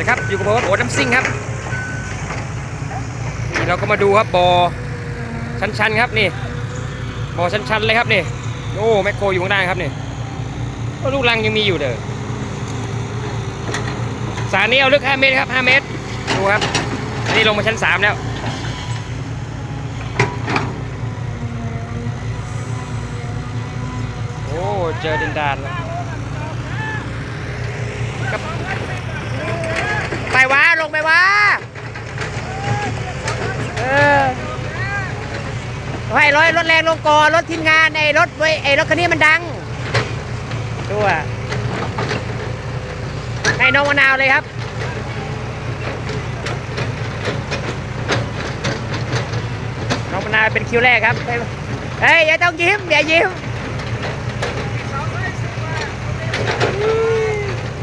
นะครับ อยู่กับผมครับโอ๊ตน้ำซิ่งครับ นี่เราก็มาดูครับบอ่อชันๆครับนี่บ่อชันๆเลยครับนี่โอ้แมคโครอยู่ข้างหน้าครับนี่ก็ลูกรังยังมีอยู่เด้อสารนี้เอาลึก 5 เมตรครับ 5 เมตร ดูครับนนี่ลงมาชั้น 3 แล้ว โอ้ เจอดินดานแล้วกับ ไป วะ ลงไปวะ เออให้ร้อยรถแรงลงก่อนรถทีมงานไอ้รถไว้ไอ้รถคันนี้มันดังดูอะให้น้องมะนาวเลยครับน้องมะนาวเป็นคิวแรกครับเฮ้ยอย่าต้องยิ้มอย่ายิ้ม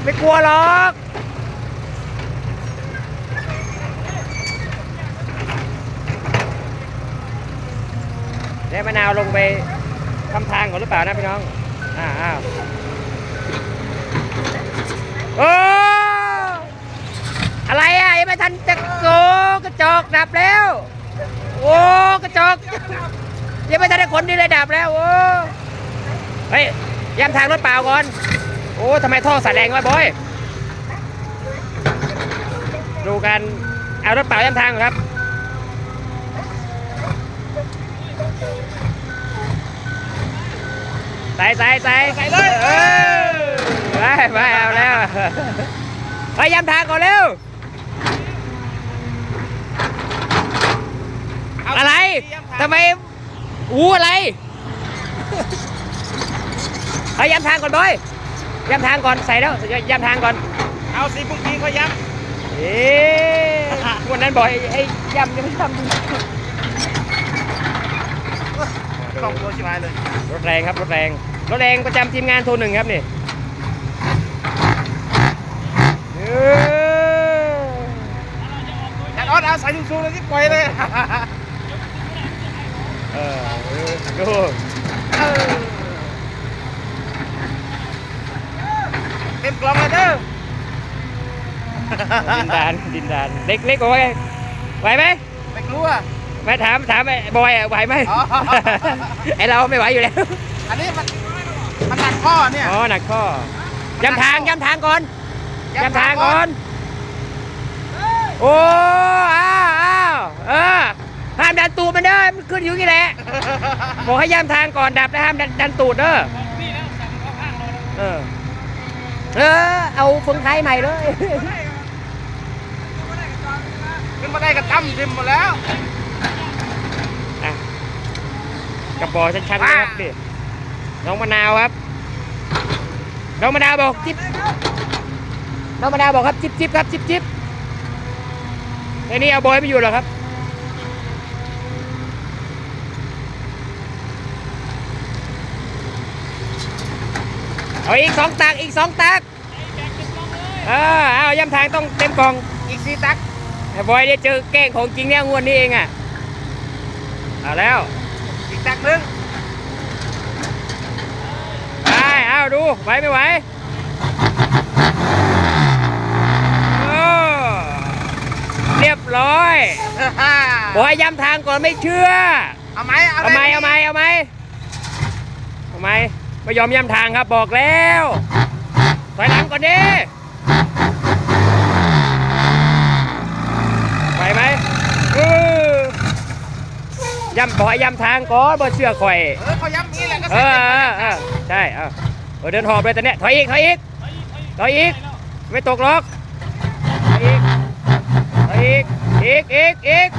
ไม่กลัวหรอก ดี๋ยวมะนาวลงไปทำทางก่อนหรือเปล่านะพี่น้องอ่าอ้าวโอ้อะไรอะยังไม่ทันจะโกกระจกดับแล้ว โอ้กระจกยังไม่ทันได้ขนดีเลยดับแล้วโอ้เฮ้ยย้ำทางรถเปล่าก่อน โอ้ทำไมท่อสายแรงวะบอยดูกันเอารถเปล่าย้ำทางครับ ใส่ใส่ใส่ใส่เลยเออไปไปเอาแล้วไปย้ำทางก่อนเร็ว อะไรทำไมอู้อะไรเอาย้ำทางก่อนบอยย้ำทางก่อนใส่แล้วย้ำทางก่อน เอาสีพุ่งปีก็ย้เอ๊ะวันนั้นบอกให้ให้ย้ำยังไม่ทำ กล่องตัวชิบหายเลยำรถแรงครับรถแรง รถแรงประจำทีมงานโทรหนึ่งครับนี่เออจัดออดเอาสายสูงๆเลยที่ปล่อยเลยเออดูเออเต็มกล่องเลยเด้อ ดินดานดินดานเล็กเล็กกว่าไงไหวไหมไม่กลัว ไม่ถามถามไอ้บอยอะไหวไหมอ๋อ ไอเราไม่ไหวอยู่แล้ว อันนี้มันมันหนักข้อเนี่ย อ๋อหนักข้อย้ำทางย้ำทางก่อนย้ำทางก่อน โอ้อ้าวอ้าวเออห้ามดันตูดมันเด้อมันขึ้นอยู่นี่แหละ บอกให้ย้ำทางก่อนดับแล้วห้ามดันดันตูดเด้อเออเออเอาเฟืองไทยใหม่เลย ขึ้นมาได้กระตั้มทิมหมดแล้ว อะกระ บอชันๆนะครับดิน้องมะนาวครับ น้องมะนาวบอกจิ๊บน้องมะนาวบอกครับจิ๊บจิ๊บครับจิ๊บจิ๊บในนี้เอาบอยไม่อยู่หรอครับเอาอีกสองตักอีกสองตักเออเอาย้ำทางต้องเต็มกล่องอีกสี่ตักไอ้บอยได้เจอแกล้งของจริงเนี่ยงวดนี้เองอะเอาแล้ว อีกตักหนึงไปเอาดูไหวไม่ไหวโอ้เรียบร้อยบอยย้ำทางก่อนไม่เชื่อ เอาไหมเอาไหมเอาไหมเอาไหมเอาไหมไม่ยอมย้ำทางครับบอกแล้วถอยหลังก่อนดิไหวไหมเออ ย่ำบอกให้ย้ำทางก่อนบ่เชื่อข่อย เออเขาย้ำนี้แหละก็เอใส่อเต็มเออเออใช่เออเออเดินหอบเลยตอนเนี้ยถอยอีกถอยอีกถอยอีก ไม่ตกหรอกถอยอีกถอยอีกอีกอีกอีก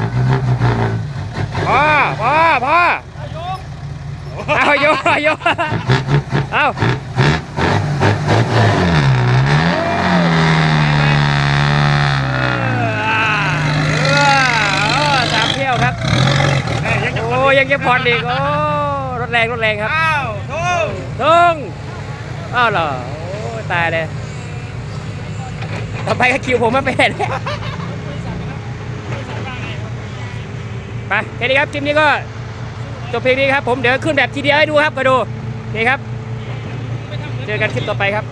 พอพอพอเอาโยโยเอาเออสามเที่ยวครับ เอ้ย ยังจะโอ้ยังจะผ่อนอีกโอ้รถแรงรถแรงครับอ้าวทุ่งลุงอ้าวเหรอโอ้ตายเลยต่อไปก็คิวผมมาเป็นไปแค่นี้ครับคลิปนี้ก็จบเพลงนี้ครับผมเดี๋ยวขึ้นแบบทีเดียวให้ดูครับก็ดูโอเคครับ เจอกันคลิปต่อไปครับ